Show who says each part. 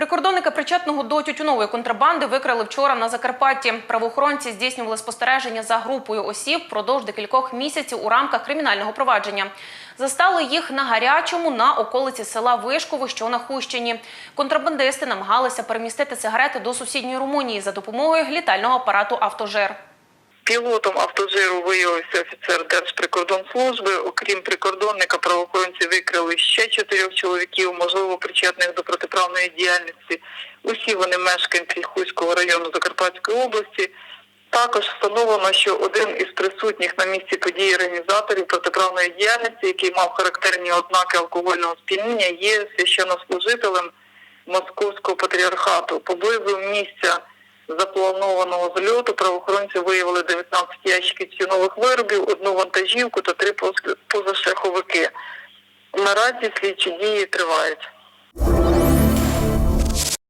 Speaker 1: Прикордонника причетного до тютюнової контрабанди викрали вчора на Закарпатті. Правоохоронці здійснювали спостереження за групою осіб впродовж декількох місяців у рамках кримінального провадження. Застали їх на гарячому на околиці села Вишково, що на Хущині. Контрабандисти намагалися перемістити сигарети до сусідньої Румунії за допомогою літального апарату «Автожир».
Speaker 2: Пілотом автожиру виявився офіцер Держприкордонслужби. Окрім прикордонника, правоохоронці викрили ще чотирьох чоловіків, можливо, причетних до протиправної діяльності. Усі вони мешканці Хуського району Закарпатської області. Також встановлено, що один із присутніх на місці події організаторів протиправної діяльності, який мав характерні ознаки алкогольного сп'яніння, є священнослужителем Московського патріархату. Поблизу місця запланованого зльоту правоохоронці виявили 19 ящиків цінових виробів, одну вантажівку та три поз- позашляховики. Наразі слідчі дії тривають.